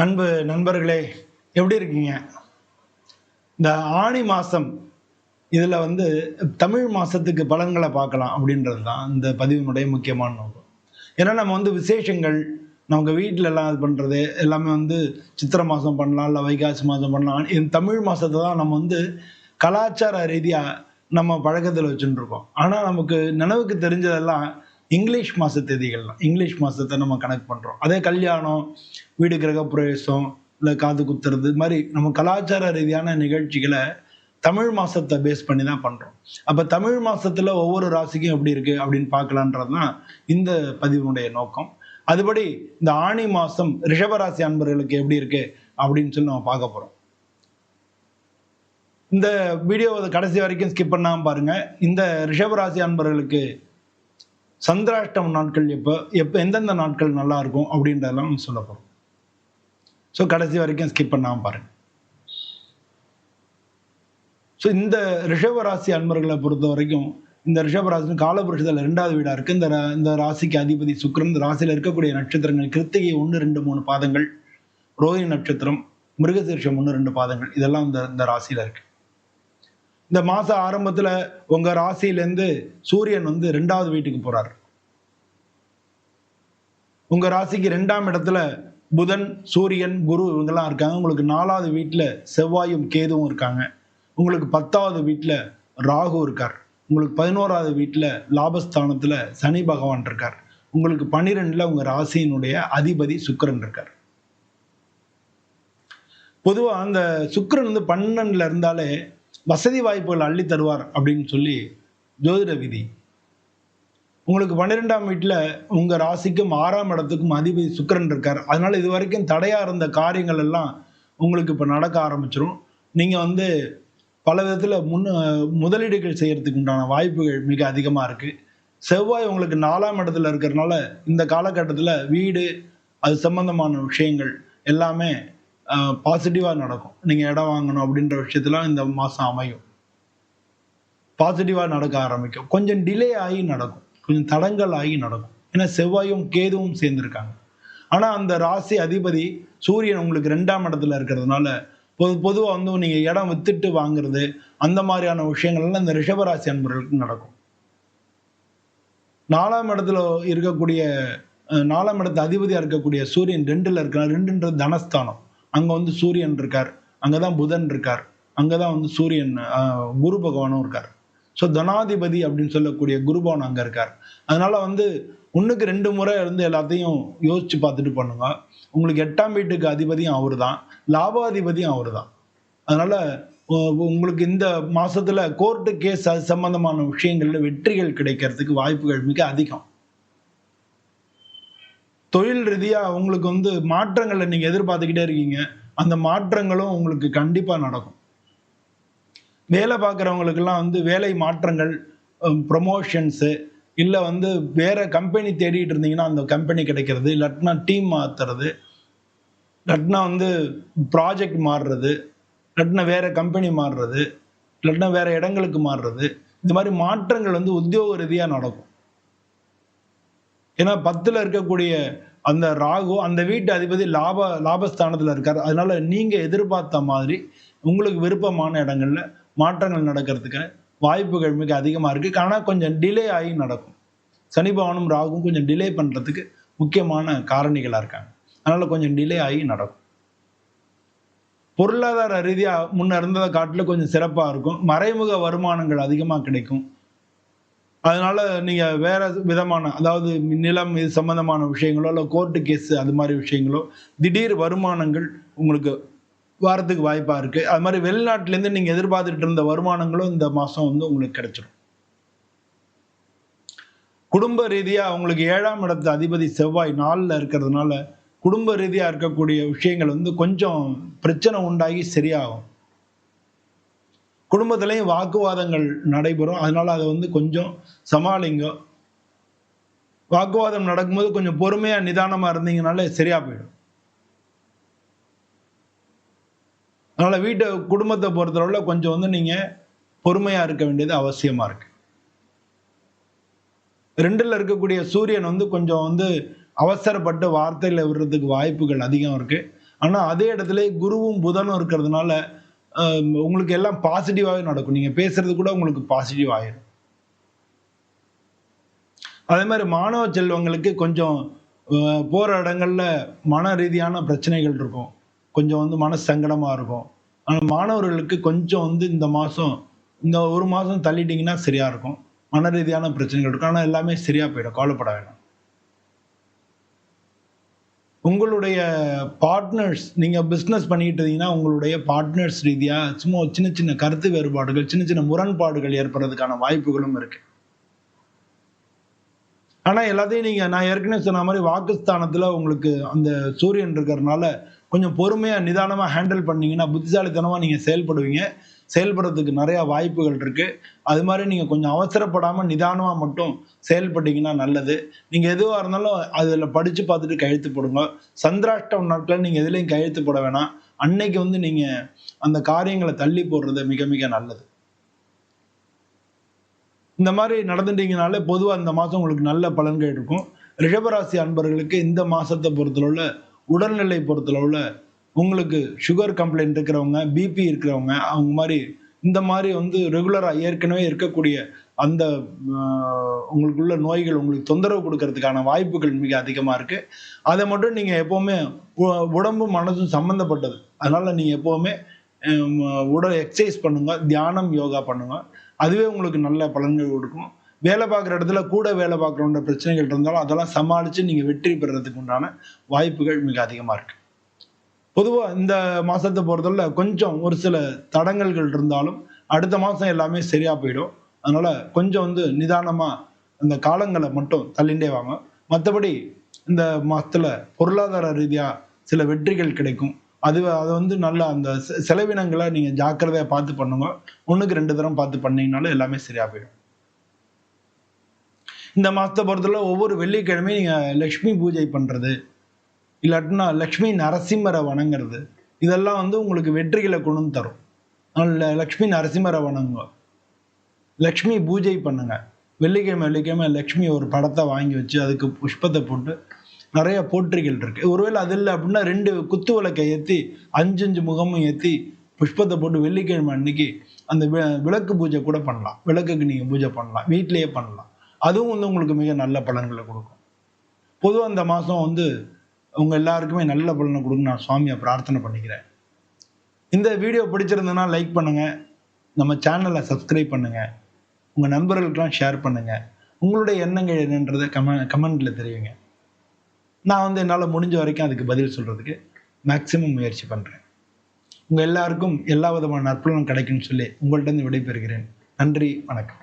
அன்பு நண்பர்களே எப்படி இருக்கீங்க? இந்த ஆணி மாதம் இதில் வந்து தமிழ் மாதத்துக்கு பலன்களை பார்க்கலாம் அப்படின்றது தான் இந்த பதிவினுடைய முக்கியமான நோக்கம். ஏன்னா நம்ம வந்து விசேஷங்கள் நமக்கு வீட்டில் எல்லாம் இது பண்ணுறது எல்லாமே வந்து சித்திரை மாதம் பண்ணலாம் இல்லை வைகாசி மாதம் பண்ணலாம். இந்த தமிழ் மாதத்தை தான் நம்ம வந்து கலாச்சார ரீதியாக நம்ம பழக்கத்தில் வச்சுட்டு இருக்கோம். ஆனால் நமக்கு நினைவுக்கு தெரிஞ்சதெல்லாம் இங்கிலீஷ் மாத தேதிகள் தான் இங்கிலீஷ் மாதத்தை நம்ம கணக்கு பண்ணுறோம் அதே கல்யாணம் வீடு கிரகப்பிரவேசம் இல்லை காது குத்துறது இது மாதிரி நம்ம கலாச்சார ரீதியான நிகழ்ச்சிகளை தமிழ் மாதத்தை பேஸ் பண்ணி தான் பண்ணுறோம் அப்போ தமிழ் மாதத்தில் ஒவ்வொரு ராசிக்கும் எப்படி இருக்குது அப்படின்னு பார்க்கலான்றது தான் இந்த பதிவினுடைய நோக்கம். அதுபடி இந்த ஆணி மாதம் ரிஷபராசி அன்பர்களுக்கு எப்படி இருக்குது அப்படின்னு சொல்லி நம்ம பார்க்க போகிறோம் இந்த வீடியோவை கடைசி வரைக்கும் ஸ்கிப் பண்ணாமல் பாருங்கள் இந்த ரிஷபராசி அன்பர்களுக்கு சந்திராஷ்டம் நாட்கள் எப்போ எப்போ எந்தெந்த நாட்கள் நல்லா இருக்கும் அப்படின்றதெல்லாம் நம்ம சொல்ல போகிறோம் ஸோ கடைசி வரைக்கும் ஸ்கிப் பண்ணாமல் பாருங்க. ஸோ இந்த ரிஷபராசி அன்பர்களை பொறுத்த வரைக்கும் இந்த ரிஷபராசி காலபுருஷத்தில் ரெண்டாவது வீடாக இருக்குது இந்த இந்த ராசிக்கு அதிபதி சுக்கிரன் இந்த ராசியில் இருக்கக்கூடிய நட்சத்திரங்கள் கிருத்திகை ஒன்று ரெண்டு மூணு பாதங்கள் ரோஹிணி நட்சத்திரம் மிருகசீர்ஷம் ஒன்று ரெண்டு பாதங்கள் இதெல்லாம் இந்த இந்த ராசியில் இருக்கு. இந்த மாத ஆரம்பத்தில் உங்கள் ராசியிலேருந்து சூரியன் வந்து ரெண்டாவது வீட்டுக்கு போகிறார் உங்க ராசிக்கு ரெண்டாம் இடத்துல புதன் சூரியன் குரு இவங்கெல்லாம் இருக்காங்க. உங்களுக்கு நாலாவது வீட்டில் செவ்வாயும் கேதுவும் இருக்காங்க. உங்களுக்கு பத்தாவது வீட்டில் ராகு இருக்கார். உங்களுக்கு பதினோராவது வீட்டில் லாபஸ்தானத்தில் சனி பகவான் இருக்கார். உங்களுக்கு பன்னிரெண்டில் உங்கள் ராசியினுடைய அதிபதி சுக்கரன் இருக்கார். பொதுவாக அந்த சுக்கரன் வந்து பன்னெண்டில் இருந்தாலே வசதி வாய்ப்புகள் அள்ளி தருவார் அப்படின்னு சொல்லி ஜோதிட விதி. உங்களுக்கு பன்னிரெண்டாம் வீட்டில் உங்கள் ராசிக்கும் ஆறாம் இடத்துக்கும் அதிபதி சுக்கரன் இருக்கார். அதனால இது வரைக்கும் தடையாக இருந்த காரியங்கள் எல்லாம் உங்களுக்கு இப்போ நடக்க ஆரம்பிச்சிடும் நீங்கள் வந்து பல விதத்தில் முன்ன முதலீடுகள் செய்கிறதுக்கு உண்டான வாய்ப்புகள் மிக அதிகமாக இருக்குது செவ்வாய் உங்களுக்கு நாலாம் இடத்துல இருக்கிறதுனால இந்த காலகட்டத்தில் வீடு அது சம்பந்தமான விஷயங்கள் எல்லாமே பாசிட்டிவாக நடக்கும். நீங்கள் இடம் வாங்கணும் அப்படின்ற விஷயத்துல இந்த மாதம் அமையும். பாசிட்டிவாக நடக்க ஆரம்பிக்கும். கொஞ்சம் டிலே ஆகி நடக்கும். கொஞ்சம் தடங்கள் ஆகி நடக்கும். ஏன்னா செவ்வாயும் கேதுவும் சேர்ந்துருக்காங்க. ஆனால் அந்த ராசி அதிபதி சூரியன் உங்களுக்கு ரெண்டாம் இடத்துல இருக்கிறதுனால பொது பொதுவாக வந்து நீங்கள் இடம் வித்துட்டு வாங்குறது அந்த மாதிரியான விஷயங்கள்லாம் இந்த ரிஷபராசி அன்பர்களுக்கு நடக்கும். நாலாம் இடத்துல இருக்கக்கூடிய நாலாம் இடத்து அதிபதியாக இருக்கக்கூடிய சூரியன் ரெண்டில் இருக்கார் ரெண்டுன்றது தனஸ்தானம். அங்கே வந்து சூரியன் இருக்கார். அங்கே தான் புதன் இருக்கார். அங்கே தான் வந்து சூரியன் குரு பகவானும் இருக்கார். ஸோ தனாதிபதி அப்படின்னு சொல்லக்கூடிய குருபவன் அங்கே இருக்கார். அதனால வந்து ஒன்றுக்கு ரெண்டு முறை இருந்து எல்லாத்தையும் யோசிச்சு பார்த்துட்டு பண்ணுங்க. உங்களுக்கு எட்டாம் வீட்டுக்கு அதிபதியும் அவர் தான் லாபாதிபதியும் அவர் தான் அதனால உங்களுக்கு இந்த மாசத்துல கோர்ட்டு கேஸ் அது சம்பந்தமான விஷயங்கள்ல வெற்றிகள் கிடைக்கிறதுக்கு வாய்ப்புகள் மிக அதிகம். தொழில் ரீதியா உங்களுக்கு வந்து மாற்றங்களை நீங்க எதிர்பார்த்துக்கிட்டே இருக்கீங்க. அந்த மாற்றங்களும் உங்களுக்கு கண்டிப்பா நடக்கும். வேலை பார்க்குறவங்களுக்கெல்லாம் வந்து வேலை மாற்றங்கள் ப்ரொமோஷன்ஸு இல்லை வந்து வேறு கம்பெனி தேடிட்டு இருந்தீங்கன்னா அந்த கம்பெனி கிடைக்கிறது இல்லாட்டினா டீம் மாற்றுறது இல்லாட்டினா வந்து ப்ராஜெக்ட் மாறுறது இல்லாட்டினா வேறு கம்பெனி மாறுறது இல்லாட்டினா வேறு இடங்களுக்கு மாறுறது. இந்த மாதிரி மாற்றங்கள் வந்து உத்தியோக ரீதியாக நடக்கும். ஏன்னா பத்தில் இருக்கக்கூடிய அந்த ராகு அந்த வீட்டு அதிபதி லாப லாபஸ்தானத்தில் இருக்கார். அதனால நீங்கள் எதிர்பார்த்த மாதிரி உங்களுக்கு விருப்பமான இடங்களில் மாற்றங்கள் நடக்கிறதுக்கு வாய்ப்புகள் மிக அதிகமாக இருக்குது ஆனால் கொஞ்சம் டிலே ஆகி நடக்கும். சனி ராகும் கொஞ்சம் டிலே பண்ணுறதுக்கு முக்கியமான காரணிகளாக இருக்காங்க. அதனால் கொஞ்சம் டிலே ஆகி நடக்கும். பொருளாதார ரீதியாக முன்ன இருந்ததை காட்டிலும் கொஞ்சம் சிறப்பாக இருக்கும். மறைமுக வருமானங்கள் அதிகமாக கிடைக்கும். அதனால நீங்கள் வேற விதமான அதாவது நிலம் இது சம்பந்தமான விஷயங்களோ இல்லை கோர்ட்டு கேஸ் அது மாதிரி விஷயங்களோ திடீர் வருமானங்கள் உங்களுக்கு வரதுக்கு வாய்ப்பாக இருக்கு. அது மாதிரி வெளிநாட்டிலேருந்து நீங்கள் எதிர்பார்த்துட்டு இருந்த வருமானங்களும் இந்த மாதம் வந்து உங்களுக்கு கிடைச்சிடும் குடும்ப ரீதியாக உங்களுக்கு ஏழாம் இடத்து அதிபதி செவ்வாய் நாளில் இருக்கிறதுனால குடும்ப ரீதியாக இருக்கக்கூடிய விஷயங்கள் வந்து கொஞ்சம் பிரச்சனை உண்டாகி சரியாகும். குடும்பத்திலையும் வாக்குவாதங்கள் நடைபெறும். அதனால அதை வந்து கொஞ்சம் சமாளிங்க. வாக்குவாதம் நடக்கும்போது கொஞ்சம் பொறுமையாக நிதானமாக இருந்தீங்கனாலே சரியாக போயிடும். அதனால வீட்டை குடும்பத்தை பொறுத்தளவுல கொஞ்சம் வந்து நீங்க பொறுமையா இருக்க வேண்டியது அவசியமா இருக்கு. ரெண்டுல இருக்கக்கூடிய சூரியன் வந்து கொஞ்சம் வந்து அவசரப்பட்டு வார்த்தையில விடுறதுக்கு வாய்ப்புகள் அதிகம் இருக்கு. ஆனால் அதே இடத்துல குருவும் புதனும் இருக்கிறதுனால உங்களுக்கு எல்லாம் பாசிட்டிவாகவே நடக்கும். நீங்கள் பேசுறது கூட உங்களுக்கு பாசிட்டிவ் ஆயிடும் அதே மாதிரி மாணவ செல்வங்களுக்கு கொஞ்சம் போகிற போற இடங்கள்ல மன ரீதியான பிரச்சனைகள் இருக்கும். கொஞ்சம் வந்து மன சங்கடமா இருக்கும். ஆனால் மாணவர்களுக்கு கொஞ்சம் வந்து இந்த மாசம் இந்த ஒரு மாசம் தள்ளிட்டீங்கன்னா சரியா இருக்கும். மன ரீதியான பிரச்சனைகள் இருக்கும். ஆனால் எல்லாமே சரியா போயிடும். கவலைப்பட வேண்டாம் உங்களுடைய பார்ட்னர்ஸ் நீங்க பிஸ்னஸ் பண்ணிக்கிட்டு இருந்தீங்கன்னா உங்களுடைய பார்ட்னர்ஸ் ரீதியா சும்மா சின்ன சின்ன கருத்து வேறுபாடுகள் சின்ன சின்ன முரண்பாடுகள் ஏற்படுறதுக்கான வாய்ப்புகளும் இருக்கு. ஆனா எல்லாத்தையும் நீங்க நான் ஏற்கனவே சொன்ன மாதிரி வாக்குஸ்தானத்துல உங்களுக்கு அந்த சூரியன் இருக்கிறதுனால கொஞ்சம் பொறுமையாக நிதானமாக ஹேண்டில் பண்ணீங்கன்னா புத்திசாலித்தனமாக நீங்கள் செயல்படுவீங்க. செயல்படுறதுக்கு நிறைய வாய்ப்புகள் இருக்கு. அது மாதிரி நீங்க கொஞ்சம் அவசரப்படாமல் நிதானமாக மட்டும் செயல்பட்டீங்கன்னா நல்லது. நீங்க எதுவாக இருந்தாலும் அதில் படிச்சு பார்த்துட்டு கையெழுத்து போடுங்க. சந்திராஷ்டம் நாட்களில் நீங்க எதுலையும் கையெழுத்து போட வேணாம். அன்னைக்கு வந்து நீங்க அந்த காரியங்களை தள்ளி போடுறது மிக மிக நல்லது. இந்த மாதிரி நடந்துட்டீங்கனாலே பொதுவாக இந்த மாதம் உங்களுக்கு நல்ல பலன்கள் இருக்கும். ரிஷபராசி அன்பர்களுக்கு இந்த மாசத்தை பொறுத்தளவுல உடல்நிலை பொறுத்தளவுல உங்களுக்கு சுகர் கம்ப்ளைண்ட் இருக்கிறவங்க பிபி இருக்கிறவங்க அவங்க மாதிரி இந்த மாதிரி வந்து ரெகுலரா ஏற்கனவே இருக்கக்கூடிய அந்த உங்களுக்குள்ள நோய்கள் உங்களுக்கு தொந்தரவு கொடுக்கறதுக்கான வாய்ப்புகள் மிக அதிகமாக இருக்கு. அதை மட்டும் நீங்கள் எப்போவுமே உடம்பும் மனசும் சம்மந்தப்பட்டது அதனால நீங்கள் எப்போவுமே உடல் எக்ஸசைஸ் பண்ணுங்க தியானம் யோகா பண்ணுங்க. அதுவே உங்களுக்கு நல்ல பலன்கள் கொடுக்கும். வேலை பார்க்குற இடத்துல கூட வேலை பார்க்குறோன்ற பிரச்சனைகள் இருந்தாலும் அதெல்லாம் சமாளித்து நீங்கள் வெற்றி பெறுறதுக்கு உண்டான வாய்ப்புகள் மிக அதிகமாக இருக்குது பொதுவாக இந்த மாதத்தை பொறுத்தவரை கொஞ்சம் ஒரு சில தடங்கல்கள் இருந்தாலும் அடுத்த மாதம் எல்லாமே சரியாக போயிடும். அதனால் கொஞ்சம் வந்து நிதானமாக அந்த காலங்களை மட்டும் தள்ளிண்டே வாங்க. மற்றபடி இந்த மாதத்தில் பொருளாதார ரீதியாக சில வெற்றிகள் கிடைக்கும். அது அது வந்து நல்ல அந்த செ- செலவினங்களை நீங்கள் ஜாக்கிரதையாக பார்த்து பண்ணுங்க. ஒன்றுக்கு ரெண்டு தரம் பார்த்து பண்ணிங்கனாலும் எல்லாமே சரியாக போயிடும். இந்த மாதத்தை பொறுத்தவரை ஒவ்வொரு வெள்ளிக்கிழமையும் நீங்கள் லக்ஷ்மி பூஜை பண்ணுறது இல்லாட்டினா லக்ஷ்மி நரசிம்மரை வணங்குறது. இதெல்லாம் வந்து உங்களுக்கு வெற்றிகளை கொண்டு தரும். அதனால் லக்ஷ்மி நரசிம்மரை வணங்குங்க. லக்ஷ்மி பூஜை பண்ணுங்க. வெள்ளிக்கிழமை வெள்ளிக்கிழமை லக்ஷ்மி ஒரு படத்தை வாங்கி வச்சு அதுக்கு புஷ்பத்தை போட்டு நிறைய போற்றிகள் இருக்கு. ஒருவேளை அது இல்லை அப்படின்னா ரெண்டு குத்து விளக்கை ஏற்றி அஞ்சு அஞ்சு முகமும் ஏற்றி புஷ்பத்தை போட்டு வெள்ளிக்கிழமை அன்னைக்கு அந்த விளக்கு பூஜை கூட பண்ணலாம். விளக்குக்கு நீங்கள் பூஜை பண்ணலாம். வீட்லேயே பண்ணலாம். அதுவும் வந்து உங்களுக்கு மிக நல்ல பலன்களை கொடுக்கும். பொதுவாக இந்த மாதம் வந்து உங்கள் எல்லாருக்குமே நல்ல பலனை கொடுங்க நான் சுவாமியை பிரார்த்தனை பண்ணிக்கிறேன். இந்த வீடியோ பிடிச்சிருந்ததுன்னா லைக் பண்ணுங்கள் நம்ம சேனலை சப்ஸ்கிரைப் பண்ணுங்கள் உங்கள் நண்பர்களுக்கெல்லாம் ஷேர் பண்ணுங்கள் உங்களுடைய எண்ணங்கள் என்னன்றதை கம கமெண்டில் தெரியுங்க நான் வந்து என்னால் முடிஞ்ச வரைக்கும் அதுக்கு பதில் சொல்கிறதுக்கு மேக்சிமம் முயற்சி பண்ணுறேன் உங்கள் எல்லாருக்கும் எல்லா விதமான நற்பலனும் கிடைக்கும்னு சொல்லி உங்கள்கிட்ட இருந்து விடைபெறுகிறேன். நன்றி வணக்கம்.